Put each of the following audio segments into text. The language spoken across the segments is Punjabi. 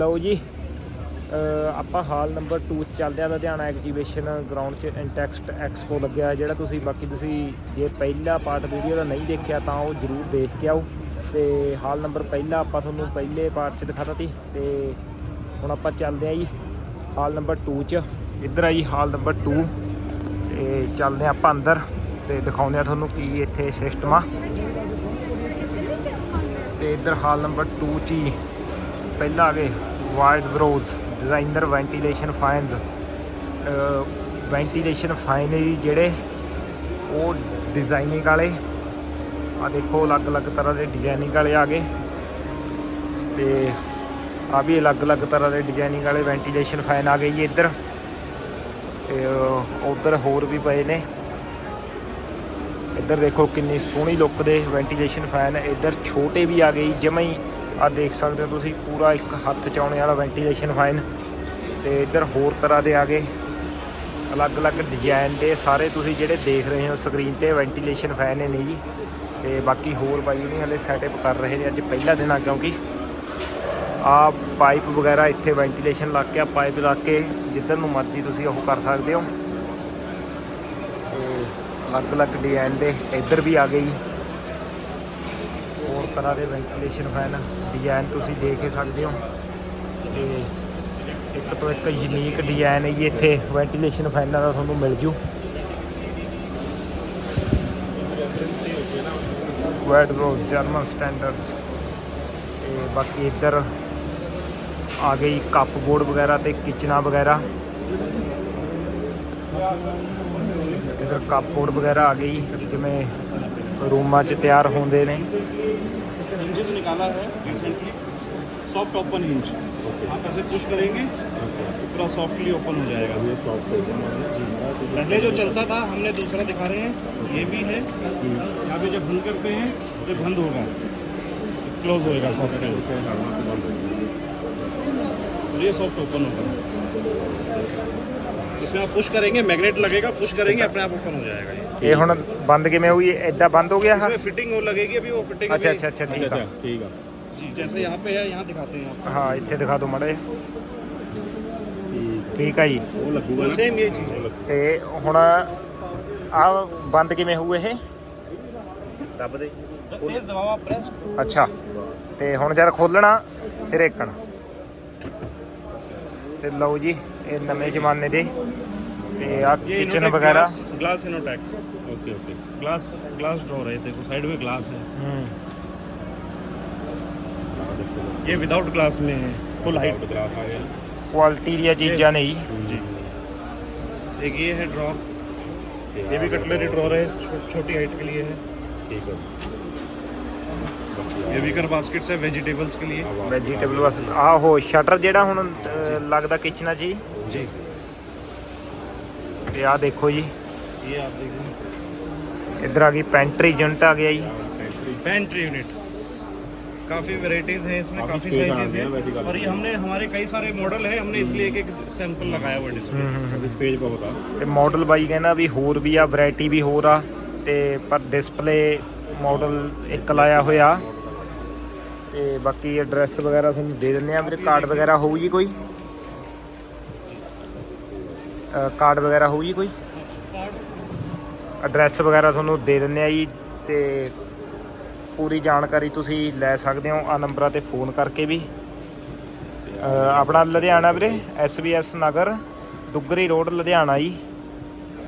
ਲਓ ਜੀ ਆਪਾਂ ਹਾਲ ਨੰਬਰ 2 'ਚ ਚੱਲਦੇ ਆ ਲੁਧਿਆਣਾ ਐਗਜੀਬਿਸ਼ਨ ਗਰਾਊਂਡ 'ਚ ਇੰਟੈਕਸਟ ਐਕਸਪੋ ਲੱਗਿਆ ਜਿਹੜਾ ਤੁਸੀਂ, ਬਾਕੀ ਤੁਸੀਂ ਜੇ ਪਹਿਲਾ ਪਾਰਟ ਵੀਡੀਓ ਦਾ ਨਹੀਂ ਦੇਖਿਆ ਤਾਂ ਉਹ ਜਰੂਰ ਦੇਖ ਕੇ ਆਓ। ਤੇ ਹਾਲ ਨੰਬਰ ਪਹਿਲਾ ਆਪਾਂ ਤੁਹਾਨੂੰ ਪਹਿਲੇ ਪਾਰਟ 'ਚ ਦਿਖਾਤਾ ਸੀ, ਤੇ ਹੁਣ ਆਪਾਂ ਚੱਲਦੇ ਆ ਜੀ, ਹਾਲ ਨੰਬਰ 2 'ਚ। ਇੱਧਰ ਆ ਜੀ, ਹਾਲ ਨੰਬਰ 2 ਤੇ ਚੱਲਦੇ ਆ ਆਪਾਂ ਅੰਦਰ, ਤੇ ਦਿਖਾਉਂਦੇ ਆ ਤੁਹਾਨੂੰ ਕੀ ਇੱਥੇ ਸਿਸਟਮ ਆ। ਤੇ ਇੱਧਰ ਹਾਲ ਨੰਬਰ 2 ਚ ਹੀ, ਪਹਿਲਾਂ ਆ ਗਏ। Wide Burroughs designer ventilation fins ventilation fine ਜਿਹੜੇ ਉਹ ਡਿਜ਼ਾਈਨਿੰਗ ਵਾਲੇ। ਆ ਦੇਖੋ ਅਲੱਗ-ਅਲੱਗ ਤਰ੍ਹਾਂ ਦੇ ਡਿਜ਼ਾਈਨਿੰਗ ਵਾਲੇ ਆ ਗਏ। ਤੇ ਆ ਵੀ ਅਲੱਗ-ਅਲੱਗ ਤਰ੍ਹਾਂ ਦੇ ਡਿਜ਼ਾਈਨਿੰਗ ਵਾਲੇ ਵੈਂਟੀਲੇਸ਼ਨ ਫੈਨ ਆ ਗਏ ਜੀ ਇੱਧਰ। ਤੇ ਉਧਰ ਹੋਰ ਵੀ ਪਏ ਨੇ। ਇੱਧਰ ਦੇਖੋ ਕਿੰਨੀ ਸੋਹਣੀ ਲੁੱਕ ਦੇ ਵੈਂਟੀਲੇਸ਼ਨ ਫੈਨ ਇੱਧਰ ਛੋਟੇ ਵੀ ਆ ਗਏ ਜੀ, ਹੀ ਆ ਦੇਖ ਸਕਦੇ ਹੋ ਤੁਸੀਂ, ਪੂਰਾ ਇੱਕ ਹੱਥ ਚ ਆਉਣੇ ਵਾਲਾ ਵੈਂਟੀਲੇਸ਼ਨ ਫੈਨ ਤੇ ਇੱਧਰ ਹੋਰ ਤਰ੍ਹਾਂ ਦੇ ਆ ਗਏ। ਅਲੱਗ-ਅਲੱਗ ਡਿਜ਼ਾਈਨ ਦੇ ਸਾਰੇ ਤੁਸੀਂ ਜਿਹੜੇ ਦੇਖ ਰਹੇ ਹੋ ਸਕਰੀਨ ਤੇ ਵੈਂਟੀਲੇਸ਼ਨ ਫੈਨ ਨੇ ਨਹੀਂ ਜੀ। ਤੇ ਬਾਕੀ ਹੋਰ ਬਾਈ ਨਹੀਂ ਹਲੇ ਸੈਟਅਪ ਕਰ ਰਹੇ ਨੇ ਅੱਜ ਪਹਿਲਾ ਦਿਨ ਆ, ਕਿਉਂਕਿ ਆ ਪਾਈਪ ਵਗੈਰਾ ਇੱਥੇ ਵੈਂਟੀਲੇਸ਼ਨ ਲੱਗ ਕੇ ਆ ਪਾਈਪ ਲੱਗ ਕੇ ਜਿੱਧਰ ਨੂੰ ਮਰਜ਼ੀ ਤੁਸੀਂ ਉਹ ਕਰ ਸਕਦੇ ਹੋ। ਤੇ ਅਲੱਗ-ਅਲੱਗ ਡਿਜ਼ਾਈਨ ਦੇ ਇੱਧਰ ਵੀ ਆ ਗਏ ਜੀ। ਤਰ੍ਹਾਂ ਦੇ ਵੈਂਟੀਲੇਸ਼ਨ ਫੈਨ ਡਿਜ਼ਾਈਨ ਤੁਸੀਂ ਦੇਖ ਹੀ ਸਕਦੇ ਹੋ। ਤੇ ਇੱਕ ਤੋਂ ਇੱਕ ਯੂਨੀਕ ਡਿਜ਼ਾਈਨ ਹੈ ਜੀ ਇੱਥੇ ਵੈਂਟੀਲੇਸ਼ਨ ਫੈਨਾਂ ਦਾ ਤੁਹਾਨੂੰ ਮਿਲ ਜੂ। ਵੈਡ ਰੋਜ਼ ਜਰਮਨ ਸਟੈਂਡਰਡਸ ਤੇ ਬਾਕੀ ਇੱਧਰ ਆ ਗਈ ਕੱਪ ਬੋਰਡ ਵਗੈਰਾ ਤੇ ਕਿਚਨਾ ਵਗੈਰਾ। ਇੱਧਰ ਕੱਪ ਬੋਰਡ ਵਗੈਰਾ ਆ ਗਈ, ਜਿਵੇਂ ਰੂਮਾਂ 'ਚ ਤਿਆਰ ਹੁੰਦੇ ਨੇ हिंजेस निकाला है रिसेंटली सॉफ्ट ओपन हिंज आप ऐसे पुश करेंगे तो पूरा सॉफ्टली ओपन हो जाएगा ये सॉफ्ट ओपन पहले जो चलता था हमने दूसरा दिखा रहे हैं ये भी है यहाँ पे जब बंद करते हैं तो बंद होगा क्लोज होएगा सॉफ्ट और ये सॉफ्ट ओपन होगा इसमें आप पुश करेंगे मैग्नेट लगेगा पुश करेंगे अपने आप ओपन हो जाएगा ये ਇਹ ਹੁਣ ਬੰਦ ਕਿਵੇਂ ਹੋਈ ਐਦਾਂ ਬੰਦ ਹੋ ਗਿਆ ਹਾਂ इसमें फिटिंग वो लगेगी अभी वो फिटिंग ਅੱਛਾ अभी- ਅੱਛਾ ਅੱਛਾ ਠੀਕ ਆ ਠੀਕ ਆ जी जैसे यहाँ पे है यहाँ दिखाते हैं आपको ਹਾਂ ਇੱਥੇ ਦਿਖਾ ਦਿਓ ਮੜੇ ਠੀਕ ਆ ਜੀ ਉਹ ਲੱਗੂਗਾ ਨਾ सेम ये चीज़ है ਤੇ ਹੁਣ ਆ ਬੰਦ ਕਿਵੇਂ ਹੋਊ ਇਹ ਦੱਬ ਦੇ तेज दबावा प्रेस ਅੱਛਾ ਤੇ ਹੁਣ ਜਦ ਖੋਲਣਾ ਫਿਰ ਏਕਣ ਤੇ ਲਓ ਜੀ ਇਹ ਨਵੇਂ ਜ਼ਮਾਨੇ ਦੇ ਤੇ ਆ ये ਕਿਚਨ इनोटेक ਵਗੈਰਾ glass glass Innotech okay okay glass glass drawer है देखो साइड में ग्लास है ਹੂੰ ये विदाउट ग्लास में है फुल हाइट ਗਲਾਸ ਆ ਗਿਆ ਕੁਆਲਿਟੀ ਦੀਆਂ ਚੀਜ਼ਾਂ ਨੇ ਜੀ जी एक ये है ड्रॉर ये भी कटलरी ड्रॉर है छो, छोटी हाइट के लिए है ਠੀਕ ਆ ये भी कर बास्केट्स है वेजिटेबल्स के लिए ਵੈਜੀਟੇਬਲ ਬਸ ਆਹੋ ਸ਼ਟਰ ਜਿਹੜਾ ਹੁਣ ਅਹ, ਲੱਗਦਾ ਕਿਚਨਾਂ 'ਚ ਜੀ जी ਤੇ ਆ ਦੇਖੋ ਜੀ ये आप देखिए ਇੱਧਰ ਆ ਗਈ ਪੈਂਟਰੀ ਯੂਨਿਟ ਆ ਗਿਆ ਜੀ पेंट्री यूनिट काफ़ी वेराइटीज़ हैं इसमें काफी काफ़ी space सारी आ चीज़ें गया वैसे हैं काफी। और ये हमने हमारे कई सारे मॉडल हैं हमने इसलिए एक एक सैंपल लगाया हुआ डिस्प्ले ਅਭੀ ਪੇਜ ਬਹੁਤ ਆ ਤੇ ਮਾਡਲ ਬਾਈ ਕਹਿੰਦਾ ਵੀ ਹੋਰ ਵੀ ਆ ਵੈਰਾਈਟੀ ਵੀ ਹੋਰ ਆ ਤੇ ਪਰ ਡਿਸਪਲੇ ਮਾਡਲ ਇੱਕ ਲਾਇਆ ਹੋਇਆ ਤੇ ਬਾਕੀ ਐਡਰੈਸ ਵਗੈਰਾ ਤੁਹਾਨੂੰ ਦੇ ਦਿੰਦੇ ਆ ਮੇਰੇ ਕਾਰਡ ਵਗੈਰਾ ਹੋਊ ਜੀ ਕੋਈ ਕਾਰਡ ਵਗੈਰਾ ਹੋਊਗੀ ਕੋਈ? ਐਡਰੈਸ ਵਗੈਰਾ ਤੁਹਾਨੂੰ ਦੇ ਦਿੰਨੇ ਆ ਜੀ ਤੇ ਪੂਰੀ ਜਾਣਕਾਰੀ ਤੁਸੀਂ ਲੈ ਸਕਦੇ ਹੋ ਆ ਨੰਬਰਾਂ ਤੇ ਫੋਨ ਕਰਕੇ ਵੀ। ਆਪਣਾ ਲੁਧਿਆਣਾ ਵੀਰੇ ਐਸਬੀਐਸ ਨਗਰ, ਦੁੱਗਰੀ ਰੋਡ, ਲੁਧਿਆਣਾ ਜੀ।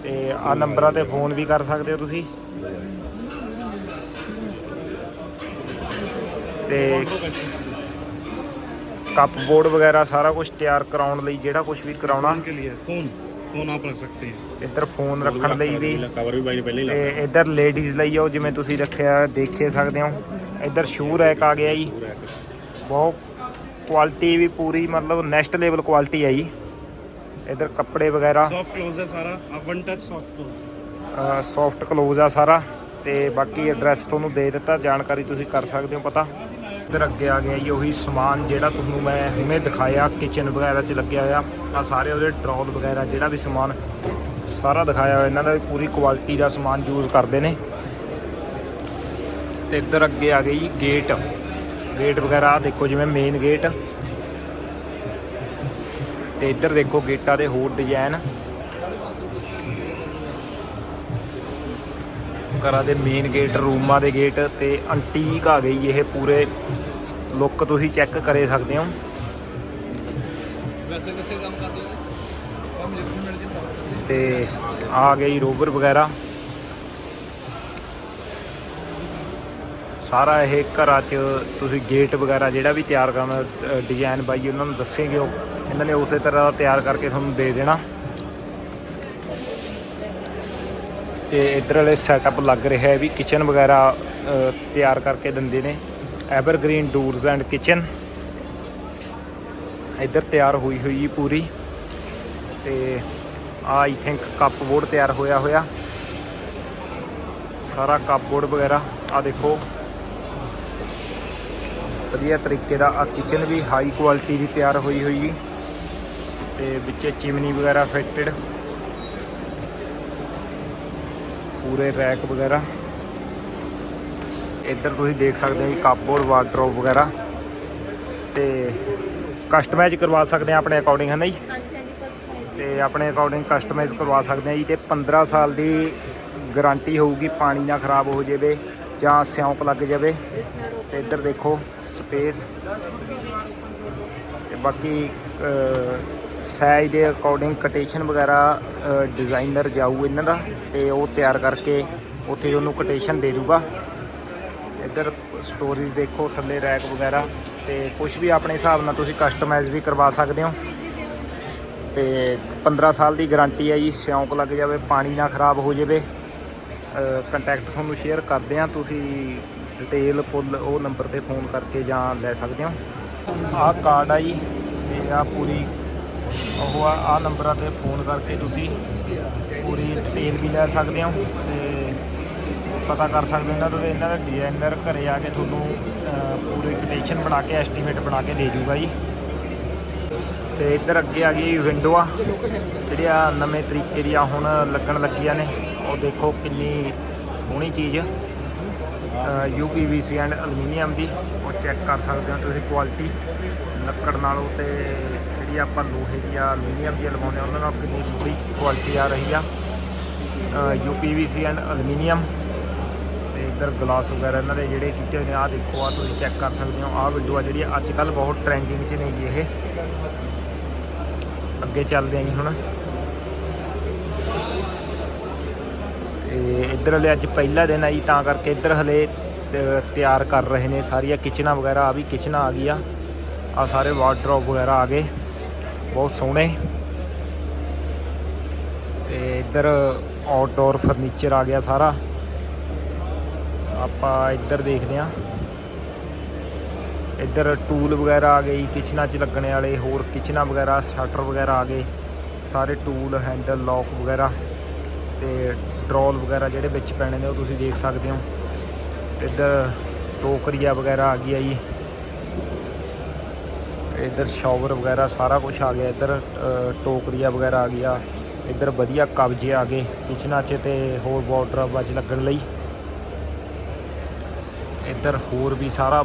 ਤੇ ਆ ਨੰਬਰਾਂ ਤੇ ਫੋਨ ਵੀ ਕਰ ਸਕਦੇ ਹੋ ਤੁਸੀਂ। ਤੇ ਕੱਪ ਬੋਰਡ ਵਗੈਰਾ ਸਾਰਾ ਕੁਝ ਤਿਆਰ ਕਰਾਉਣ ਲਈ ਜਿਹੜਾ ਕੁਝ ਵੀ ਕਰਾਉਣਾ। ਫੋਨ फ़ोन फ़ोन आप रख सकते हैं ਇੱਧਰ ਫੋਨ ਰੱਖਣ ਲਈ ਵੀ ਕਵਰ ਵੀ ਬਾਈ ਨੇ ਪਹਿਲਾਂ ਹੀ ਤੇ ਲਾ ਇੱਧਰ ਲੇਡੀਜ਼ ਲਈ ਉਹ ਜਿਵੇਂ ਤੁਸੀਂ ਰੱਖਿਆ ਦੇਖੇ ਸਕਦੇ ਹੋ ਇੱਧਰ ਸ਼ੂ ਰੈਕ ਆ ਗਿਆ ਜੀ ਬਹੁਤ ਕੁਆਲਿਟੀ ਵੀ ਪੂਰੀ ਮਤਲਬ ਨੈਕਸਟ ਲੈਵਲ ਕੁਆਲਿਟੀ ਹੈ ਜੀ ਇੱਧਰ ਕੱਪੜੇ ਵਗੈਰਾ सॉफ्ट क्लोज है सारा आप one touch soft close soft close ਆ ਸਾਰਾ ਤੇ ਬਾਕੀ ਐਡਰੈਸ ਤੁਹਾਨੂੰ ਦੇ ਦਿੱਤਾ ਜਾਣਕਾਰੀ ਤੁਸੀਂ ਕਰ ਸਕਦੇ ਹੋ ਪਤਾ ਇੱਧਰ ਅੱਗੇ ਆ ਗਿਆ ਜੀ ਉਹੀ ਸਮਾਨ ਜਿਹੜਾ ਤੁਹਾਨੂੰ ਮੈਂ ਹੁਣੇ ਦਿਖਾਇਆ ਕਿਚਨ ਵਗੈਰਾ 'ਚ ਲੱਗਿਆ ਹੋਇਆ ਆ ਸਾਰੇ ਉਹਦੇ ਟਰੋਲ ਵਗੈਰਾ, ਜਿਹੜਾ ਵੀ ਸਮਾਨ ਸਾਰਾ ਦਿਖਾਇਆ ਹੋਇਆ, ਇਹਨਾਂ ਦਾ ਪੂਰੀ ਕੁਆਲਿਟੀ ਦਾ ਸਮਾਨ ਯੂਜ਼ ਕਰਦੇ ਨੇ। ਤੇ ਇੱਧਰ ਅੱਗੇ ਆ ਗਈ ਜੀ ਗੇਟ ਗੇਟ ਵਗੈਰਾ ਦੇਖੋ ਜਿਵੇਂ ਮੇਨ ਗੇਟ ਤੇ ਇੱਧਰ ਦੇਖੋ ਗੇਟਾਂ ਦੇ ਹੋਰ ਡਿਜ਼ਾਈਨ ਘਰਾਂ ਦੇ ਮੇਨ ਗੇਟ ਰੂਮਾਂ ਦੇ ਗੇਟ ਤੇ ਅੰਟੀਕ ਆ ਗਈ ਇਹ ਪੂਰੇ। ਲੁੱਕ ਤੁਸੀਂ ਚੈੱਕ ਕਰੇ ਸਕਦੇ ਹੋ। ਤੇ ਆ ਗਈ ਰੋਵਰ ਵਗੈਰਾ। ਸਾਰਾ ਇਹ ਘਰਾਂ 'ਚ ਤੁਸੀਂ ਗੇਟ ਵਗੈਰਾ ਜਿਹੜਾ ਵੀ ਤਿਆਰ ਕਰਨਾ ਡਿਜ਼ਾਈਨ ਬਾਈ ਉਹਨਾਂ ਨੂੰ ਦੱਸੇਗੇ ਉਹ। ਇਹਨਾਂ ਨੇ ਉਸੇ ਤਰ੍ਹਾਂ ਦਾ ਤਿਆਰ ਕਰਕੇ ਤੁਹਾਨੂੰ ਦੇ ਦੇਣਾ। ਤੇ ਇਧਰ ਵਾਲੇ ਸੈਟਅਪ ਲੱਗ ਰਿਹਾ ਹੈ ਵੀ ਕਿਚਨ ਵਗੈਰਾ ਤਿਆਰ ਕਰਕੇ ਦਿੰਦੇ ਨੇ। ਐਵਰਗ੍ਰੀਨ ਡੋਰਸ ਐਂਡ ਕਿਚਨ ਇੱਧਰ ਤਿਆਰ ਹੋਈ ਹੋਈ ਪੂਰੀ। ਤੇ ਆ ਆਈ ਥਿੰਕ ਕੱਪ ਬੋਰਡ ਤਿਆਰ ਹੋਇਆ ਹੋਇਆ। ਸਾਰਾ ਕੱਪ ਬੋਰਡ ਵਗੈਰਾ, ਆ ਦੇਖੋ। ਵਧੀਆ ਤਰੀਕੇ ਦਾ ਆ ਕਿਚਨ ਵੀ ਹਾਈ ਕੁਆਲਿਟੀ ਦੀ ਤਿਆਰ ਹੋਈ ਹੋਈ ਜੀ। ਤੇ ਵਿੱਚੇ ਚਿਮਨੀ ਵਗੈਰਾ ਫਿਟਡ ਪੂਰੇ ਰੈਕ ਵਗੈਰਾ। ਇੱਧਰ ਤੁਸੀਂ ਦੇਖ ਸਕਦੇ ਹੋ ਜੀ ਕੱਪਬੋਰਡ ਵਾਰਡਰੋਬ ਵਗੈਰਾ। ਤੇ ਕਸਟਮਾਈਜ਼ ਕਰਵਾ ਸਕਦੇ ਆ ਆਪਣੇ ਅਕੋਰਡਿੰਗ ਹੈ ਨਾ ਜੀ? ਤੇ ਆਪਣੇ ਅਕੋਰਡਿੰਗ ਕਸਟਮਾਈਜ਼ ਕਰਵਾ ਸਕਦੇ ਆ ਜੀ ਤੇ 15 ਸਾਲ ਦੀ ਗਾਰੰਟੀ ਹੋਊਗੀ ਪਾਣੀ ਨਾ ਖਰਾਬ ਹੋ ਜਾਵੇ ਜਾਂ ਸਿਉਂਕ ਲੱਗ ਜਾਵੇ। ਤੇ ਇੱਧਰ ਦੇਖੋ ਸਪੇਸ ਤੇ ਬਾਕੀ ਸਾਈਜ਼ ਦੇ ਅਕੋਰਡਿੰਗ ਕਟੇਸ਼ਨ ਵਗੈਰਾ ਡਿਜ਼ਾਈਨਰ ਜਾਊ ਇਹਨਾਂ ਦਾ ਤੇ ਉਹ ਤਿਆਰ ਕਰਕੇ ਉੱਥੇ ਉਹਨੂੰ ਕਟੇਸ਼ਨ ਦੇ ਦੂਗਾ। ਇੱਧਰ ਸਟੋਰੀਜ਼ ਦੇਖੋ, ਥੱਲੇ ਰੈਕ ਵਗੈਰਾ ਤੇ ਕੁਝ ਵੀ ਆਪਣੇ ਹਿਸਾਬ ਨਾਲ ਤੁਸੀਂ ਕਸਟਮਾਈਜ਼ ਵੀ ਕਰਵਾ ਸਕਦੇ ਹੋ। ਤੇ 15 ਸਾਲ ਦੀ ਗਾਰੰਟੀ ਹੈ ਜੀ ਸ਼ੌਂਕ ਲੱਗ ਜਾਵੇ, ਪਾਣੀ ਨਾ ਖਰਾਬ ਹੋ ਜਾਵੇ। ਕੰਟੈਕਟ ਤੁਹਾਨੂੰ ਸ਼ੇਅਰ ਕਰਦੇ ਆ ਤੁਸੀਂ ਡਿਟੇਲ ਫੁੱਲ ਉਹ ਨੰਬਰ ਤੇ ਫੋਨ ਕਰਕੇ ਜਾਂ ਲੈ ਸਕਦੇ ਹੋ। ਆਹ ਕਾਰਡ ਆ ਜੀ ਤੇ ਆ ਪੂਰੀ, ਉਹ ਆ, ਆਹ ਨੰਬਰਾਂ ਤੇ ਫੋਨ ਕਰਕੇ ਤੁਸੀਂ ਪੂਰੀ ਡਿਟੇਲ ਵੀ ਲੈ ਸਕਦੇ ਹੋ। ਪਤਾ ਕਰ ਸਕਦੇ ਹੋ ਇਹਨਾਂ ਤੋਂ ਤੇ ਇਹਨਾਂ ਦਾ ਡਿਜ਼ਾਈਨਰ ਘਰੇ ਆ ਕੇ ਤੁਹਾਨੂੰ ਪੂਰੀ ਕੋਟੇਸ਼ਨ ਬਣਾ ਕੇ ਐਸਟੀਮੇਟ ਬਣਾ ਕੇ ਦੇ ਜੂਗਾ ਜੀ। ਤੇ ਇੱਧਰ ਅੱਗੇ ਆ ਗਈ ਵਿੰਡੋ ਆ ਜਿਹੜੀਆਂ ਨਵੇਂ ਤਰੀਕੇ ਦੀਆਂ ਹੁਣ ਲੱਗਣ ਲੱਗੀਆਂ ਨੇ। ਉਹ ਦੇਖੋ ਕਿੰਨੀ ਸੋਹਣੀ ਚੀਜ਼ ਯੂਪੀਵੀਸੀ ਐਂਡ ਅਲਮੀਨੀਅਮ ਦੀ। ਉਹ ਚੈੱਕ ਕਰ ਸਕਦੇ ਹੋ ਤੁਸੀਂ ਕੁਆਲਿਟੀ ਲੱਕੜ ਨਾਲੋਂ ਤੇ ਜਿਹੜੀ ਆਪਾਂ ਲੋਹੇ ਦੀ ਆ ਐਲੂਮੀਨੀਅਮ ਦੀ ਲਵਾਉਂਦੇ ਹਾਂ, ਉਹਨਾਂ ਨਾਲ ਕਿੰਨੀ ਸੋਹਣੀ ਕੁਆਲਿਟੀ ਆ ਰਹੀ ਆ। ਯੂਪੀਵੀਸੀ ਐਂਡ ਅਲਮੀਨੀਅਮ ਇੱਧਰ ਗਲਾਸ ਵਗੈਰਾ ਇਹਨਾਂ ਦੇ ਜਿਹੜੇ ਕੀਤੇ ਹੋਏ ਨੇ, ਆਹ ਦੇਖੋ ਆ ਤੁਸੀਂ ਚੈੱਕ ਕਰ ਸਕਦੇ ਹੋ, ਆਹ ਵਿੰਡੋ ਆ ਜਿਹੜੀ ਅੱਜ ਕੱਲ ਬਹੁਤ ਟ੍ਰੈਂਡਿੰਗ 'ਚ ਨੇ ਜੀ ਇਹ। ਅੱਗੇ ਚੱਲਦੇ ਆਂ ਜੀ ਹੁਣ। ਤੇ ਇੱਧਰ ਹਲੇ ਅੱਜ ਪਹਿਲਾ ਦਿਨ ਆ ਜੀ, ਤਾਂ ਕਰਕੇ ਇੱਧਰ ਹਲੇ ਤਿਆਰ ਕਰ ਰਹੇ ਨੇ ਸਾਰੀਆਂ ਕਿਚਨਾਂ ਵਗੈਰਾ ਆ ਵੀ ਕਿਚਨਾਂ ਆ ਗਈਆਂ ਆ। ਸਾਰੇ ਵਾਰਡਰੋਬ ਵਗੈਰਾ ਆ ਗਏ। ਬਹੁਤ ਸੋਹਣੇ। ਤੇ ਇੱਧਰ ਆਊਟਡੋਰ ਫਰਨੀਚਰ ਆ ਗਿਆ ਸਾਰਾ। ਆਪਾਂ ਇੱਧਰ ਦੇਖਦੇ ਆਂ ਇੱਧਰ ਟੂਲ ਵਗੈਰਾ ਆ ਗਏ ਕਿਚਨਾਂ 'ਚ ਲੱਗਣੇ ਵਾਲੇ, ਹੋਰ ਕਿਚਨਾਂ ਵਗੈਰਾ ਸ਼ਟਰ ਵਗੈਰਾ ਆ ਗਏ। ਸਾਰੇ ਟੂਲ ਹੈਂਡਲ ਲੌਕ ਵਗੈਰਾ ਤੇ ਡਰੋਲ ਵਗੈਰਾ ਜਿਹੜੇ ਵਿੱਚ ਪੈਣੇ ਨੇ ਉਹ ਤੁਸੀਂ ਦੇਖ ਸਕਦੇ ਹੋ। ਇੱਧਰ ਟੋਕਰੀਆ ਵਗੈਰਾ ਆ ਗਈ ਆ ਜੀ। ਇੱਧਰ ਸ਼ਾਵਰ ਵਗੈਰਾ ਸਾਰਾ ਕੁਝ ਆ ਗਿਆ। ਇੱਧਰ ਟੋਕਰੀਆ ਵਗੈਰਾ ਆ ਗਿਆ। ਇੱਧਰ ਵਧੀਆ ਕਬਜੇ ਆ ਗਏ ਕਿਚਨਾਂ 'ਚ ਤੇ ਹੋਰ ਵਾਟਰ 'ਚ ਲੱਗਣ ਲਈ। ਇੱਧਰ ਹੋਰ ਵੀ ਸਾਰਾ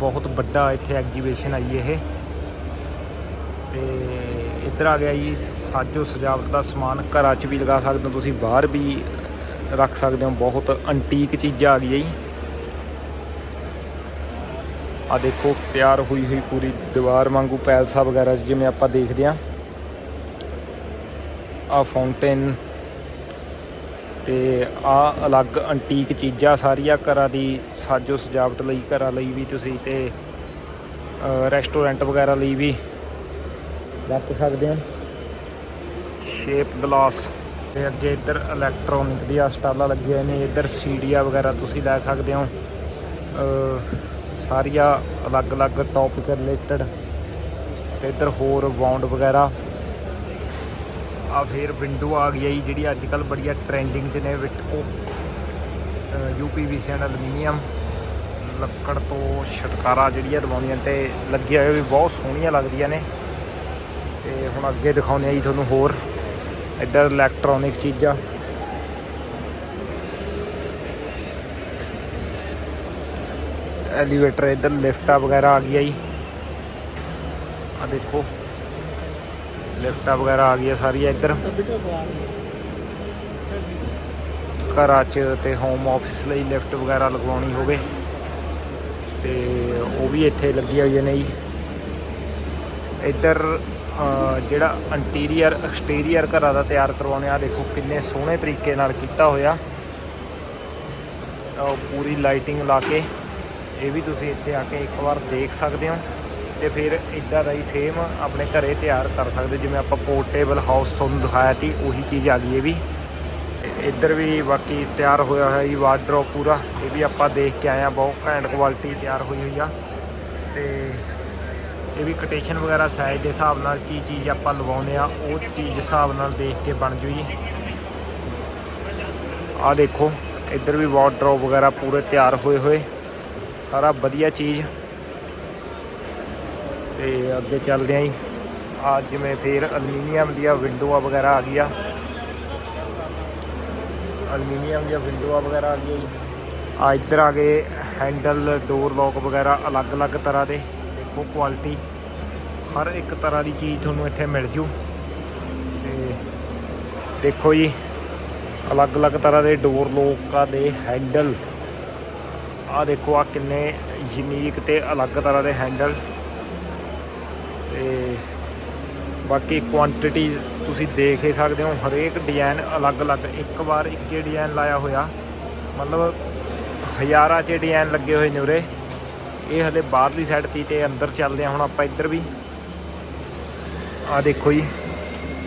ਬਹੁਤ ਵੱਡਾ ਇੱਥੇ ਐਗਜੀਬਿਸ਼ਨ ਆਈ ਇਹ। ਤੇ ਇੱਧਰ ਆ ਗਿਆ ਜੀ, ਸਾਜੋ ਸਜਾਵਟ ਦਾ ਸਮਾਨ। ਘਰਾਂ 'ਚ ਵੀ ਲਗਾ ਸਕਦੇ ਹੋ ਤੁਸੀਂ, ਬਾਹਰ ਵੀ ਰੱਖ ਸਕਦੇ ਹੋ। ਬਹੁਤ ਅੰਟੀਕ ਚੀਜ਼ਾਂ ਆ ਗਈਆਂ ਜੀ। ਆ ਦੇਖੋ, ਤਿਆਰ ਹੋਈ ਹੋਈ ਪੂਰੀ ਦੀਵਾਰ ਵਾਂਗੂ ਪੈਲਸਾ ਵਗੈਰਾ 'ਚ ਜਿਵੇਂ ਆਪਾਂ ਦੇਖਦੇ ਆ ਆ ਫਾਊਂਟੇਨ ਤੇ ਆ ਅਲੱਗ ਅੰਟੀਕ ਚੀਜ਼ਾਂ ਸਾਰੀਆਂ ਘਰਾਂ ਦੀ ਸਾਜੋ ਸਜਾਵਟ ਲਈ, ਘਰਾਂ ਲਈ ਵੀ ਤੁਸੀਂ ਤੇ ਰੈਸਟੋਰੈਂਟ ਵਗੈਰਾ ਲਈ ਵੀ ਵਰਤ ਸਕਦੇ ਹੋ। ਸ਼ੇਪ ਗਲਾਸ ਤੇ ਅੱਗੇ ਇੱਧਰ ਇਲੈਕਟ੍ਰੋਨਿਕ ਦੀਆਂ ਸਟਾਲਾਂ ਲੱਗੀਆਂ ਨੇ, ਇੱਧਰ ਸੀਡੀਆਂ ਵਗੈਰਾ ਤੁਸੀਂ ਲੈ ਸਕਦੇ ਹੋ। ਸਾਰੀਆਂ ਅਲੱਗ-ਅਲੱਗ ਟੌਪਿਕ ਰਿਲੇਟਡ ਤੇ ਇੱਧਰ ਹੋਰ ਬਾਉਂਡ ਵਗੈਰਾ। ਆ ਫਿਰ ਵਿੰਡੋ ਆ ਗਈ ਹੈ ਜੀ, ਜਿਹੜੀ ਅੱਜ ਕੱਲ ਬੜੀਆ ਟ੍ਰੈਂਡਿੰਗ 'ਚ ਨੇ ਵਿਟਕੋ ਯੂਪੀਵੀਸੀ ਐਂਡ ਐਲੂਮੀਨੀਅਮ, ਲੱਕੜ ਤੋਂ ਛਟਕਾਰਾ ਜਿਹੜੀਆਂ ਦਵਾਉਂਦੀਆਂ ਤੇ ਲੱਗੀਆਂ ਹੋਏ ਵੀ ਬਹੁਤ ਸੋਹਣੀਆਂ ਲੱਗਦੀਆਂ ਨੇ। ਤੇ ਹੁਣ ਅੱਗੇ ਦਿਖਾਉਂਦੇ ਆ ਜੀ ਤੁਹਾਨੂੰ ਹੋਰ, ਇੱਧਰ ਇਲੈਕਟ੍ਰੋਨਿਕ ਚੀਜ਼ਾਂ। ਐਲੀਵੇਟਰ ਇੱਧਰ ਲਿਫਟਾਂ ਵਗੈਰਾ ਆ ਗਈਆਂ ਜੀ। ਆ ਦੇਖੋ। ਲਿਫਟਾਂ ਵਗੈਰਾ ਆ ਗਈਆਂ ਸਾਰੀਆਂ ਇੱਧਰ। ਘਰਾਂ 'ਚ ਤੇ ਹੋਮ ਆਫਿਸ ਲਈ ਲਿਫਟ ਵਗੈਰਾ ਲਗਵਾਉਣੀ ਹੋਵੇ। ਤੇ ਉਹ ਵੀ ਇੱਥੇ ਲੱਗੀ ਹੋਈ ਨੇ ਜੀ। ਇੱਧਰ ਜਿਹੜਾ ਇੰਟੀਰੀਅਰ ਐਕਸਟੀਰੀਅਰ ਘਰਾਂ ਦਾ ਤਿਆਰ ਕਰਵਾਉਣੇ ਆ ਦੇਖੋ ਕਿੰਨੇ ਸੋਹਣੇ ਤਰੀਕੇ ਨਾਲ ਕੀਤਾ ਹੋਇਆ। ਪੂਰੀ ਲਾਈਟਿੰਗ ਲਾ ਕੇ। ਇਹ ਵੀ ਤੁਸੀਂ ਇੱਥੇ ਆ ਕੇ ਇੱਕ ਵਾਰ ਦੇਖ ਸਕਦੇ ਹੋ। ਤੇ ਫਿਰ ਇਦਾਂ ਦਾ ਹੀ ਸੇਮ ਆਪਣੇ ਘਰੇ ਤਿਆਰ ਕਰ ਸਕਦੇ, ਜਿਵੇਂ ਆਪਾਂ ਪੋਰਟੇਬਲ ਹਾਊਸ ਤੁਹਾਨੂੰ ਦਿਖਾਇਆ ਸੀ, ਉਹੀ ਚੀਜ਼ ਆ ਗਈ ਇਹ ਵੀ। ਇੱਧਰ ਵੀ ਬਾਕੀ ਤਿਆਰ ਹੋਇਆ ਹੋਇਆ ਜੀ ਵਾਰਡਰੋਬ ਪੂਰਾ, ਇਹ ਵੀ ਆਪਾਂ ਦੇਖ ਕੇ ਆਏ ਆ ਬਹੁਤ ਘੈਂਟ ਕੁਆਲਿਟੀ ਤਿਆਰ ਹੋਈ ਹੋਈ ਆ। ਤੇ ਇਹ ਵੀ ਕੋਟੇਸ਼ਨ ਵਗੈਰਾ ਸਾਈਜ਼ ਦੇ ਹਿਸਾਬ ਨਾਲ ਕੀ ਚੀਜ਼ ਆਪਾਂ ਲਵਾਉਂਦੇ ਆ ਉਹ ਚੀਜ਼ ਹਿਸਾਬ ਨਾਲ ਦੇਖ ਕੇ ਬਣ ਜੂ ਜੀ। ਆ ਦੇਖੋ, ਇੱਧਰ ਵੀ ਵਾਰਡਰੋਬ ਵਗੈਰਾ ਪੂਰੇ ਤਿਆਰ ਹੋਏ ਹੋਏ, ਸਾਰਾ ਵਧੀਆ ਚੀਜ਼। ਤੇ ਅੱਗੇ ਚੱਲਦੇ ਆਂ ਜੀ। ਆ ਜਿਵੇਂ ਫੇਰ ਅਲਮੀਨੀਅਮ ਦੀਆਂ ਵਿੰਡੋਆਂ ਵਗੈਰਾ ਆ ਗਈਆਂ। ਅਲਮੀਨੀਅਮ ਦੀਆਂ ਵਿੰਡੋਆਂ ਵਗੈਰਾ ਆ ਗਈਆਂ ਜੀ। ਆ ਇੱਧਰ ਆ ਗਏ ਹੈਂਡਲ ਡੋਰ ਲੋਕ ਵਗੈਰਾ ਅਲੱਗ-ਅਲੱਗ ਤਰ੍ਹਾਂ ਦੇ। ਦੇਖੋ ਕੁਆਲਿਟੀ ਹਰ ਇੱਕ ਤਰ੍ਹਾਂ ਦੀ ਚੀਜ਼ ਤੁਹਾਨੂੰ ਇੱਥੇ ਮਿਲ ਜੂ। ਤੇ ਦੇਖੋ ਜੀ, ਅਲੱਗ-ਅਲੱਗ ਤਰ੍ਹਾਂ ਦੇ ਡੋਰ ਲੋਕਾਂ ਦੇ ਹੈਂਡਲ। ਆ ਦੇਖੋ ਆ ਕਿੰਨੇ ਯੂਨੀਕ ਤੇ ਅਲੱਗ ਤਰ੍ਹਾਂ ਦੇ ਹੈਂਡਲ। ਤੇ ਬਾਕੀ ਕੁਆਂਟੀਟੀ ਤੁਸੀਂ ਦੇਖ ਹੀ ਸਕਦੇ ਹੋ, ਹਰੇਕ ਡਿਜ਼ਾਈਨ ਅਲੱਗ-ਅਲੱਗ, ਇੱਕ ਵਾਰ ਇੱਕ ਹੀ ਡਿਜ਼ਾਈਨ ਲਾਇਆ ਹੋਇਆ, ਮਤਲਬ ਹਜ਼ਾਰਾਂ 'ਚ ਡਿਜ਼ਾਈਨ ਲੱਗੇ ਹੋਏ ਨੇ ਉਰੇ। ਇਹ ਹਲੇ ਬਾਹਰਲੀ ਸਾਈਡ ਤੀ ਤੇ ਅੰਦਰ ਚੱਲਦੇ ਆ ਹੁਣ ਆਪਾਂ ਇੱਧਰ ਵੀ। ਆ ਦੇਖੋ ਜੀ,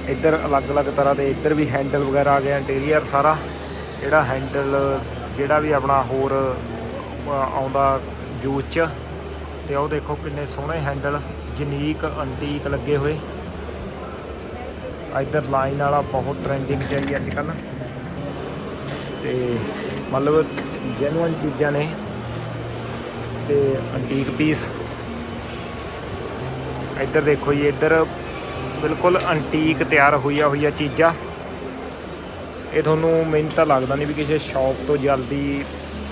ਇੱਧਰ ਅਲੱਗ-ਅਲੱਗ ਤਰ੍ਹਾਂ ਦੇ ਇੱਧਰ ਵੀ ਹੈਂਡਲ ਵਗੈਰਾ ਆ ਗਿਆ ਇੰਟੀਰੀਅਰ ਸਾਰਾ। ਜਿਹੜਾ ਹੈਂਡਲ ਜਿਹੜਾ ਵੀ ਆਪਣਾ ਹੋਰ ਆਉਂਦਾ ਜੂਸ ਚ ਤੇ ਉਹ ਦੇਖੋ ਕਿੰਨੇ ਸੋਹਣੇ ਹੈਂਡਲ, ਯੂਨੀਕ ਅੰਟੀਕ ਲੱਗੇ ਹੋਏ। ਇੱਧਰ ਲਾਈਨ ਵਾਲਾ ਬਹੁਤ ਟ੍ਰੈਂਡਿੰਗ ਚ ਆਈ ਅੱਜ ਕੱਲ੍ਹ। ਤੇ ਮਤਲਬ ਜੈਨੂਅਨ ਚੀਜ਼ਾਂ ਨੇ। ਤੇ ਅੰਟੀਕ ਪੀਸ ਇੱਧਰ ਦੇਖੋ ਜੀ, ਇੱਧਰ ਬਿਲਕੁਲ ਅੰਟੀਕ ਤਿਆਰ ਹੋਈਆਂ ਹੋਈਆਂ ਚੀਜ਼ਾਂ। ਇਹ ਤੁਹਾਨੂੰ ਮੈਨੂੰ ਤਾਂ ਲੱਗਦਾ ਨਹੀਂ ਵੀ ਕਿਸੇ ਸ਼ਾਪ ਤੋਂ ਜਲਦੀ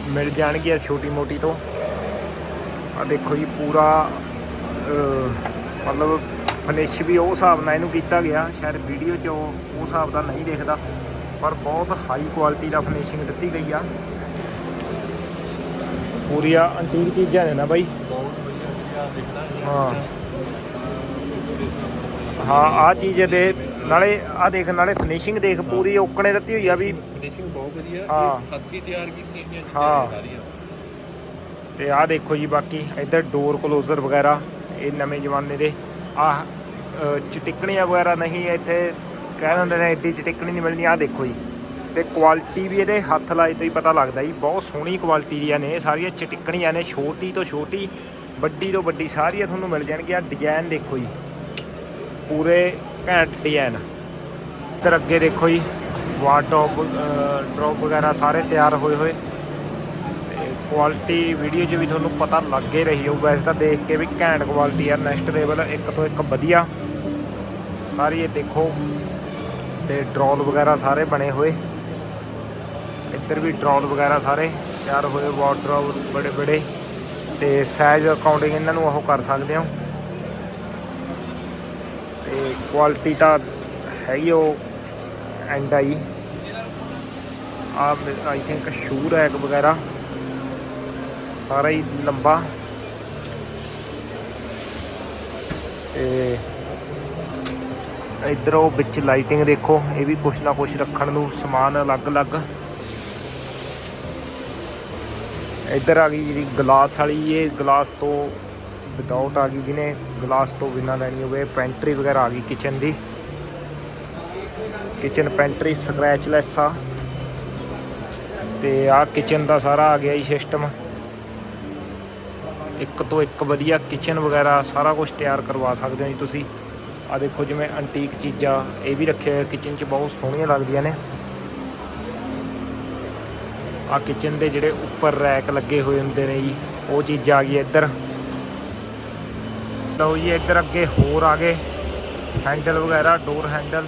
ਮਿਲ ਜਾਣਗੀਆਂ ਛੋਟੀ ਮੋਟੀ ਤੋਂ। ਆ ਦੇਖੋ ਜੀ ਪੂਰਾ ਮਤਲਬ ਫਿਨਿਸ਼ ਵੀ ਉਹ ਹਿਸਾਬ ਨਾਲ ਇਹਨੂੰ ਕੀਤਾ ਗਿਆ। ਸ਼ਾਇਦ ਵੀਡੀਓ 'ਚ ਉਹ ਉਹ ਹਿਸਾਬ ਦਾ ਨਹੀਂ ਦਿਖਦਾ ਪਰ ਬਹੁਤ ਹਾਈ ਕੁਆਲਿਟੀ ਦਾ ਫਿਨਿਸ਼ਿੰਗ ਦਿੱਤੀ ਗਈ ਆ। ਪੂਰੀਆਂ ਅੰਟੀਕ ਚੀਜ਼ਾਂ ਨੇ ਨਾ ਬਾਈ? ਹਾਂ। ਹਾਂ ਆ ਚੀਜ਼ ਦੇ ਨਾਲੇ ਆ ਦੇਖ ਨਾਲੇ ਫਿਨਿਸ਼ਿੰਗ ਦੇਖ ਪੂਰੀ ਓਕਣੇ ਦਿੱਤੀ ਹੋਈ ਆ ਵੀ ਫਿਨਿਸ਼ਿੰਗ ਬਹੁਤ ਵਧੀਆ। ਹਾਂ। ਹੱਥੀਂ ਤਿਆਰ ਕੀਤੀ ਹੋਈਆਂ ਹਾਂ। ਚੀਜ਼ਾਂ ਸਾਰੀਆਂ। ਤੇ ਆਹ ਦੇਖੋ ਜੀ ਬਾਕੀ ਇੱਧਰ ਡੋਰ ਕਲੋਜ਼ਰ ਵਗੈਰਾ, ਇਹ ਨਵੇਂ ਜ਼ਮਾਨੇ ਦੇ। ਆਹ ਚਟਿਕਣੀਆਂ ਵਗੈਰਾ ਨਹੀਂ, ਇੱਥੇ ਕਹਿ ਦਿੰਦੇ ਨੇ ਐਡੀ ਚਟਿਕਣੀ ਨਹੀਂ ਮਿਲਣੀ, ਆਹ ਦੇਖੋ ਜੀ। ਤੇ ਕੁਆਲਿਟੀ ਵੀ ਇਹਦੇ ਹੱਥ ਲਾਏ ਤੋਂ ਹੀ ਪਤਾ ਲੱਗਦਾ ਜੀ, ਬਹੁਤ ਸੋਹਣੀ ਕੁਆਲਿਟੀ ਦੀਆਂ ਨੇ, ਇਹ ਸਾਰੀਆਂ ਚਟਿਕਣੀਆਂ ਨੇ, ਛੋਟੀ ਤੋਂ ਛੋਟੀ, ਵੱਡੀ ਤੋਂ ਵੱਡੀ, ਸਾਰੀਆਂ ਤੁਹਾਨੂੰ ਮਿਲ ਜਾਣਗੀਆਂ। ਡਿਜ਼ਾਈਨ ਦੇਖੋ ਜੀ, ਪੂਰੇ ਘੈਂਟ ਡਿਜ਼ਾਈਨ ਇੱਧਰ ਅੱਗੇ ਦੇਖੋ ਜੀ ਵਾਰਡਰੋਬ ਡਰੋਪ ਵਗੈਰਾ ਸਾਰੇ ਤਿਆਰ ਹੋਏ ਹੋਏ। ਕੁਆਲਿਟੀ ਵੀਡੀਓ 'ਚ ਵੀ ਤੁਹਾਨੂੰ ਪਤਾ ਲੱਗ ਹੀ ਰਹੀ ਹੋਊ ਵੈਸੇ ਤਾਂ ਦੇਖ ਕੇ ਵੀ ਘੈਂਟ ਕੁਆਲਿਟੀ ਆ ਨੈਕਸਟ ਲੈਵਲ ਇੱਕ ਤੋਂ ਇੱਕ ਵਧੀਆ। ਸਾਰੀ ਇਹ ਦੇਖੋ, ਤੇ ਡਰੋਲ ਵਗੈਰਾ ਸਾਰੇ ਬਣੇ ਹੋਏ। ਇੱਧਰ ਵੀ ਡਰੋਲ ਵਗੈਰਾ ਸਾਰੇ ਤਿਆਰ ਹੋਏ ਵਾਰਡਰੋਬ ਬੜੇ ਬੜੇ। ਤੇ ਸਾਈਜ਼ ਅਕਾਊਂਟਿੰਗ ਇਹਨਾਂ ਨੂੰ ਉਹ ਕਰ ਸਕਦੇ ਹੋ। ਤੇ ਕੁਆਲਿਟੀ ਤਾਂ ਹੈਗੀ ਉਹ ਐਂਡ ਆਈ। ਆ ਆਈ ਥਿੰਕ ਸ਼ੂ ਰੈਕ ਵਗੈਰਾ। ਸਾਰਾ ਹੀ ਲੰਬਾ। ਤੇ ਇੱਧਰ ਉਹ ਵਿੱਚ ਲਾਈਟਿੰਗ ਦੇਖੋ, ਇਹ ਵੀ ਕੁਛ ਨਾ ਕੁਛ ਰੱਖਣ ਨੂੰ ਸਮਾਨ ਅਲੱਗ-ਅਲੱਗ। ਇੱਧਰ ਆ ਗਈ ਜਿਹੜੀ ਗਲਾਸ ਵਾਲੀ, ਇਹ ਗਲਾਸ ਤੋਂ ਵਿਦਆਊਟ ਆ ਗਈ ਜਿਹਨੇ ਗਲਾਸ ਤੋਂ ਬਿਨਾ ਲੈਣੀ ਹੋਵੇ ਪੈਂਟਰੀ ਵਗੈਰਾ ਆ ਗਈ ਕਿਚਨ ਦੀ। ਕਿਚਨ ਪੈਂਟਰੀ ਸਕ੍ਰੈਚਲੈਸ ਆ। ਤੇ ਆ ਕਿਚਨ ਦਾ ਸਾਰਾ ਆ ਗਿਆ ਜੀ ਸਿਸਟਮ ਇੱਕ ਤੋਂ ਇੱਕ ਵਧੀਆ ਕਿਚਨ ਵਗੈਰਾ ਸਾਰਾ ਕੁਝ ਤਿਆਰ ਕਰਵਾ ਸਕਦੇ ਹੋ ਜੀ ਤੁਸੀਂ। ਆ ਦੇਖੋ ਜਿਵੇਂ ਐਂਟੀਕ ਚੀਜ਼ਾਂ, ਇਹ ਵੀ ਰੱਖਿਆ ਹੋਇਆ ਕਿਚਨ 'ਚ ਬਹੁਤ ਸੋਹਣੀਆਂ ਲੱਗਦੀਆਂ ਨੇ। ਆ ਕਿਚਨ ਦੇ ਜਿਹੜੇ ਉੱਪਰ ਰੈਕ ਲੱਗੇ ਹੋਏ ਹੁੰਦੇ ਨੇ ਜੀ, ਉਹ ਚੀਜ਼ ਆ ਗਈ ਇੱਧਰ। ਲਓ ਜੀ, ਇੱਧਰ ਅੱਗੇ ਹੋਰ ਆ ਗਏ। ਹੈਂਡਲ ਵਗੈਰਾ ਡੋਰ ਹੈਂਡਲ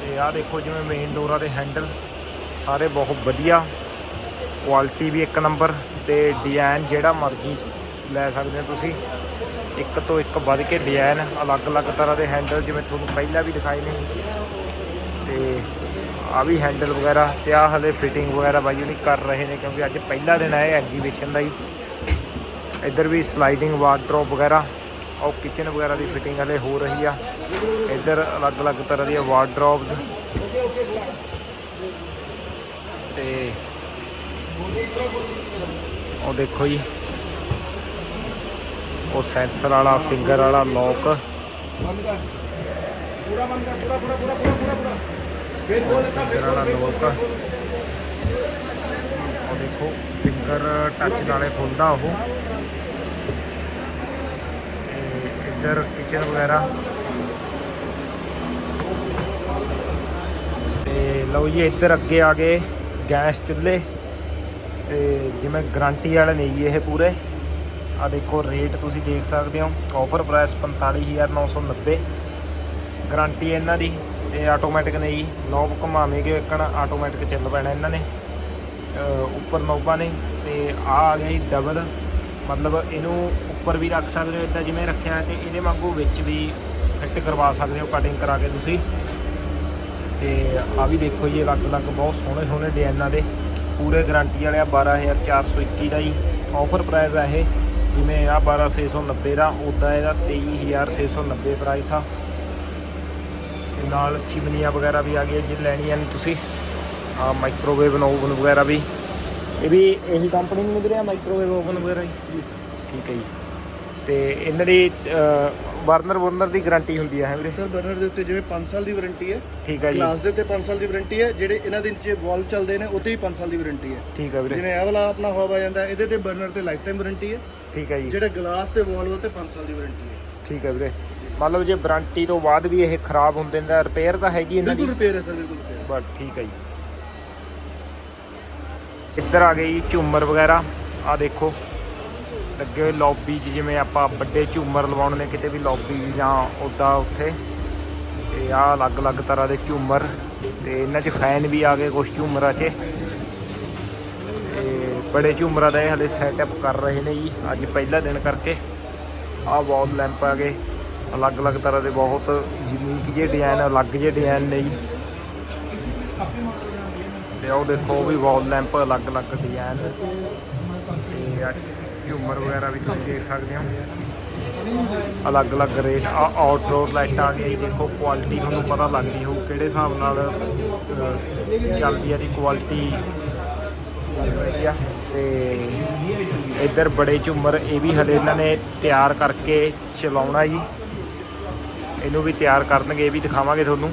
ਤੇ ਆ ਦੇਖੋ ਜਿਵੇਂ ਮੇਨ ਡੋਰਾਂ ਦੇ ਹੈਂਡਲ ਸਾਰੇ ਬਹੁਤ ਵਧੀਆ। ਕੁਆਲਿਟੀ ਵੀ ਇੱਕ ਨੰਬਰ ਤੇ ਡਿਜ਼ਾਈਨ ਜਿਹੜਾ ਮਰਜ਼ੀ ਲੈ ਸਕਦੇ ਹੋ ਤੁਸੀਂ। ਇੱਕ ਤੋਂ ਇੱਕ ਵੱਧ ਕੇ ਡਿਜ਼ਾਈਨ ਅਲੱਗ-ਅਲੱਗ ਤਰ੍ਹਾਂ ਦੇ ਹੈਂਡਲ ਜਿਵੇਂ ਤੁਹਾਨੂੰ ਪਹਿਲਾਂ ਵੀ ਦਿਖਾਏ ਨੇ। ਤੇ ਆ ਵੀ ਹੈਂਡਲ ਵਗੈਰਾ ਤੇ ਆ ਹਲੇ ਫਿਟਿੰਗ ਵਗੈਰਾ ਬਾਈ ਉਹਨੀ ਕਰ ਰਹੇ ਨੇ ਕਿਉਂਕਿ ਅੱਜ ਪਹਿਲਾ ਦਿਨ ਹੈ ਐਗਜੀਬਿਸ਼ਨ ਦਾ ਹੀ। ਇੱਧਰ ਵੀ ਸਲਾਈਡਿੰਗ ਵਾਰਡਰੋਬ ਵਗੈਰਾ ਔਰ ਕਿਚਨ ਵਗੈਰਾ ਦੀ ਫਿਟਿੰਗ ਹਲੇ ਹੋ ਰਹੀ ਆ। ਇੱਧਰ ਅਲੱਗ-ਅਲੱਗ ਤਰ੍ਹਾਂ ਦੀਆਂ ਵਾਰਡਰੋਬਸ ਤੇ ਉਹ ਦੇਖੋ ਜੀ। ਉਹ ਸੈਂਸਰ ਵਾਲਾ, ਫਿੰਗਰ ਵਾਲਾ ਲੋਕ। ਫਿੰਗਰ ਵਾਲਾ ਲੋਕ। ਉਹ ਦੇਖੋ, ਫਿੰਗਰ ਟੱਚ ਨਾਲੇ ਖੁੱਲਦਾ ਉਹ। ਇੱਧਰ ਕਿਚਨ ਵਗੈਰਾ। ਤੇ ਲਓ ਜੀ, ਇੱਧਰ ਅੱਗੇ ਆ ਗਏ ਗੈਸ ਚੁੱਲ੍ਹੇ। ਤੇ ਜਿਵੇਂ ਗਾਰੰਟੀ ਵਾਲੇ ਨੇ ਜੀ ਇਹ ਪੂਰੇ ਆ ਦੇਖੋ ਰੇਟ ਤੁਸੀਂ ਦੇਖ ਸਕਦੇ ਹੋ ਆਫਰ ਪ੍ਰਾਈਸ 45990 ਗਾਰੰਟੀ ਇਹਨਾਂ ਦੀ ਤੇ ਆਟੋਮੈਟਿਕ ਨੇ ਜੀ ਨੋਬ ਘੁਮਾਵੇਂਗੇ ਇੱਕਣ ਆਟੋਮੈਟਿਕ ਚੱਲ ਪੈਣਾ ਇਹਨਾਂ ਨੇ। ਉੱਪਰ ਨੋਬਾਂ ਨੇ ਤੇ ਆ ਆ ਗਿਆ ਜੀ ਡਬਲ ਮਤਲਬ ਇਹਨੂੰ ਉੱਪਰ ਵੀ ਰੱਖ ਸਕਦੇ ਹੋ ਇਦਾਂ ਜਿਵੇਂ ਰੱਖਿਆ ਤੇ ਇਹਦੇ ਵਾਂਗੂ ਵਿੱਚ ਵੀ ਫਿੱਟ ਕਰਵਾ ਸਕਦੇ ਹੋ ਕਟਿੰਗ ਕਰਾ ਕੇ ਤੁਸੀਂ। ਤੇ ਆ ਵੀ ਦੇਖੋ ਜੀ ਅਲੱਗ-ਅਲੱਗ ਬਹੁਤ ਸੋਹਣੇ ਸੋਹਣੇ ਡਿਜ਼ਾਈਨਾਂ ਦੇ। ਪੂਰੇ ਗਾਰੰਟੀ ਵਾਲੇ ਆ 12421 ਦਾ ਜੀ। ਆਫਰ ਪ੍ਰਾਈਸ ਆ ਇਹ ਜਿਵੇਂ ਆ 12690 ਦਾ ਉਦਾਂ ਇਹਦਾ 23690 ਪ੍ਰਾਈਸ ਆ। ਤੇ ਨਾਲ ਚਿਮਨੀਆਂ ਵਗੈਰਾ ਵੀ ਆ ਗਈਆਂ ਜੇ ਲੈਣੀਆਂ ਨੇ ਤੁਸੀਂ। ਆ ਮਾਈਕ੍ਰੋਵੇਵ ਓਵਨ ਵਗੈਰਾ ਵੀ। ਇਹ ਵੀ ਇਹੀ ਕੰਪਨੀ ਨੂੰ ਮਿਲ ਰਿਹਾ ਮਾਈਕ੍ਰੋਵੇਵ ਓਵਨ ਵਗੈਰਾ ਜੀ ਠੀਕ ਹੈ ਜੀ। ਤੇ ਇਹਨਾਂ ਦੀ ਵਰਨਰ ਵਰਨਰ ਦੀ ਗਾਰੰਟੀ ਹੁੰਦੀ ਹੈ ਵੀਰੇ? ਸਰ ਬਰਨਰ ਦੇ ਉੱਤੇ ਜਿਵੇਂ 5 ਸਾਲ ਦੀ ਵਾਰੰਟੀ ਹੈ ਠੀਕ ਹੈ ਜੀ। ਗਲਾਸ ਦੇ ਉੱਤੇ 5 ਸਾਲ ਦੀ ਵਾਰੰਟੀ ਹੈ ਜਿਹੜੇ ਇਹਨਾਂ ਦੇ ਨੀਚੇ ਵਾਲ ਚੱਲਦੇ ਨੇ ਉੱਤੇ ਹੀ 5 ਸਾਲ ਦੀ ਵਾਰੰਟੀ ਹੈ। ਠੀਕ ਹੈ ਵੀਰੇ। ਜਿਵੇਂ ਇਹ ਵਾਲਾ ਆਪਣਾ ਹਵਾ ਆ ਜਾਂਦਾ ਇਹਦੇ ਤੇ ਬਰਨਰ ਤੇ ਲਾਈਫ ਟਾਈਮ ਵਾਰੰਟੀ ਹੈ। ਠੀਕ ਹੈ ਜੀ। ਜਿਹੜੇ ਗਲਾਸ ਤੇ ਵਾਲ ਉੱਤੇ 5 ਸਾਲ ਦੀ ਵਾਰੰਟੀ ਹੈ। ਠੀਕ ਹੈ ਵੀਰੇ। ਮਤਲਬ ਜੇ ਵਾਰੰਟੀ ਤੋਂ ਬਾਅਦ ਵੀ ਇਹ ਖਰਾਬ ਹੁੰਦੇ ਨੇ ਰਿਪੇਅਰ ਤਾਂ ਹੈਗੀ ਇਹਨਾਂ ਬਿਲਕੁਲ ਦੀ ਰਿਪੇਅਰ ਹੈ ਸਰ ਬਿਲਕੁਲ। ਬਸ ਠੀਕ ਹੈ ਜੀ। ਇੱਧਰ ਆ ਗਈ ਝੂਮਰ ਵਗੈਰਾ। ਆ ਦੇਖੋ। ਲੱਗੇ ਹੋਏ ਲੌਬੀ 'ਚ ਜਿਵੇਂ ਆਪਾਂ ਵੱਡੇ ਝੂਮਰ ਲਵਾਉਣੇ ਨੇ, ਕਿਤੇ ਵੀ ਲੌਬੀ ਜਾਂ ਉੱਦਾਂ ਉੱਥੇ। ਤੇ ਆ ਅਲੱਗ-ਅਲੱਗ ਤਰ੍ਹਾਂ ਦੇ ਝੂਮਰ, ਤੇ ਇਹਨਾਂ 'ਚ ਫੈਨ ਵੀ ਆ ਗਏ ਕੁਝ ਝੂਮਰਾਂ 'ਚ। ਤੇ ਬੜੇ ਝੂਮਰਾਂ ਦਾ ਇਹ ਹਲੇ ਸੈਟਅਪ ਕਰ ਰਹੇ ਨੇ ਜੀ, ਅੱਜ ਪਹਿਲਾ ਦਿਨ ਕਰਕੇ। ਆ ਵਾਲ ਲੈਂਪ ਆ ਗਏ, ਅਲੱਗ-ਅਲੱਗ ਤਰ੍ਹਾਂ ਦੇ ਬਹੁਤ ਯੂਨੀਕ ਜਿਹੇ ਡਿਜ਼ਾਈਨ ਅਲੱਗ ਜਿਹੇ ਡਿਜ਼ਾਈਨ ਨੇ ਜੀ। ਤੇ ਉਹ ਦੇਖੋ, ਉਹ ਵੀ ਵਾਲ ਲੈਂਪ ਅਲੱਗ-ਅਲੱਗ ਡਿਜ਼ਾਈਨ ਤੇ ਆਹ ਝੂਮਰ ਵਗੈਰਾ ਵੀ ਤੁਸੀਂ ਦੇਖ ਸਕਦੇ ਹੋ। ਅਲੱਗ-ਅਲੱਗ ਰੇਟ, ਆ ਆਊਟਡੋਰ ਲਾਈਟਾਂ ਆ ਗਈਆਂ ਦੇਖੋ ਕੁਆਲਿਟੀ ਤੁਹਾਨੂੰ ਪਤਾ ਲੱਗਦੀ ਹੋਊ, ਕਿਹੜੇ ਹਿਸਾਬ ਨਾਲ ਚੱਲਦੀ ਆ ਦੀ ਕੁਆਲਿਟੀ ਵਧੀਆ। ਤੇ ਇੱਧਰ ਬੜੇ ਝੂਮਰ ਇਹ ਵੀ ਹਲੇ ਇਹਨਾਂ ਨੇ ਤਿਆਰ ਕਰਕੇ ਚਲਾਉਣਾ ਜੀ। ਇਹਨੂੰ ਵੀ ਤਿਆਰ ਕਰਨਗੇ, ਇਹ ਵੀ ਦਿਖਾਵਾਂਗੇ ਤੁਹਾਨੂੰ।